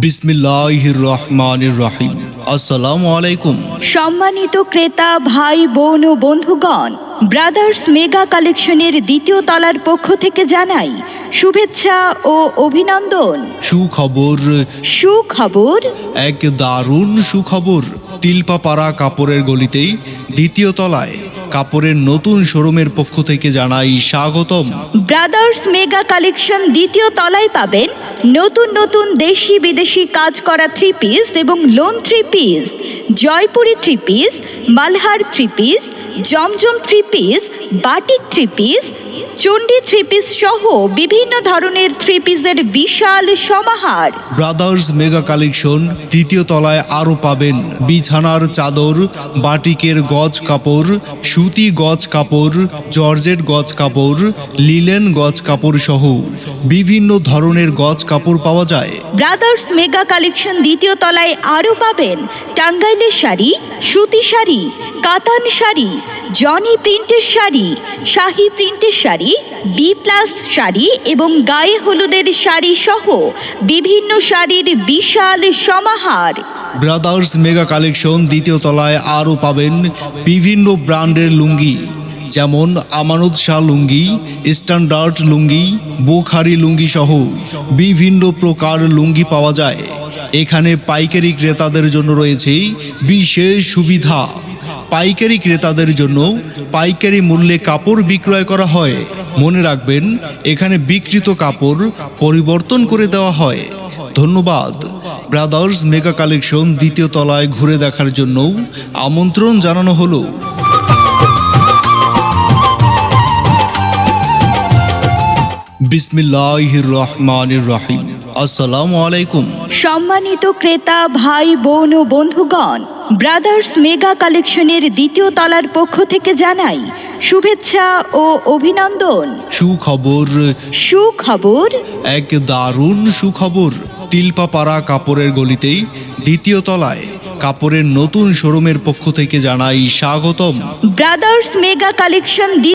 বিসমিল্লাহির রহমানির রহিম আসসালামু আলাইকুম সম্মানিত ক্রেতা ভাই বোন ও বন্ধুগণ ব্রাদার্স মেগা কালেকশনের দ্বিতীয় তলার পক্ষ থেকে জানাই শুভেচ্ছা ও অভিনন্দন। সুখবর। সুখবর? এক দারুণ সুখবর। তিলপাপাড়া কাপড়ের গলিতেই দ্বিতীয় তলায় কাপড়ের নতুন শোরুমের পক্ষ থেকে জানাই স্বাগতম। ব্রাদার্স মেগা কালেকশন দ্বিতীয় তলায় পাবেন নতুন নতুন দেশি বিদেশি কাজ করা থ্রি পিস এবং lawn three piece Jaipuri three piece Malhar three piece জমজম three piece batik three piece Chandi three piece সহ বিভিন্ন ধরনের থ্রি পিসের বিশাল সমাহার। ব্রাদার্স মেগা কালেকশন দ্বিতীয় তলায় আরও পাবেন বিছানার চাদর, বাটিকের গজ কাপড়, সুতি গজ কাপড়, জর্জেট গজ কাপড়, লিলেন গজ কাপড় সহ বিভিন্ন ধরনের গজ কাপড় পাওয়া যায়। ব্রাদার্স মেগা কালেকশন দ্বিতীয় তলায় আরও পাবেন টাঙ্গাইলের শাড়ি সুতি শাড়ি কাতান শাড়ি জনি প্রিন্টের শাড়ি শাহি প্রিন্টের শাড়ি বি প্লাস শাড়ি এবং গায়ে হলুদের শাড়ি সহ বিভিন্ন শাড়ির বিশাল সমাহার। ব্রাদার্স মেগা কালেকশন দ্বিতীয় তলায় আরও পাবেন বিভিন্ন ব্র্যান্ডের লুঙ্গি। যেমন আমানত শাহ লুঙ্গি, স্ট্যান্ডার্ড লুঙ্গি, বোখারি লুঙ্গি সহ বিভিন্ন প্রকার লুঙ্গি পাওয়া যায়। এখানে পাইকারি ক্রেতাদের জন্য রয়েছে বিশেষ সুবিধা। পাইকারি ক্রেতাদের জন্য পাইকারি মূল্যে কাপড় বিক্রয় করা হয়। মনে রাখবেন, এখানে বিকৃত কাপড় পরিবর্তন করে দেওয়া হয়। ধন্যবাদ। ব্রাদার্স মেগা কালেকশন দ্বিতীয় তলায় ঘুরে দেখার জন্য আমন্ত্রণ জানানো হলো। রহমানির রহিম আসসালামু আলাইকুম সম্মানিত ক্রেতা ভাই বোন ও বন্ধুগণ ব্রাদার্স মেগা কালেকশনের দ্বিতীয় তলার পক্ষ থেকে জানাই শুভেচ্ছা ও অভিনন্দন। সুখবর। সুখবর? এক দারুণ সুখবর। তিলপাপাড়া কাপড়ের গলিতেই দ্বিতীয় তলায় কাপড়ের নতুন শোরুমের পক্ষ থেকে জানাই স্বাগতম। Brothers mega collection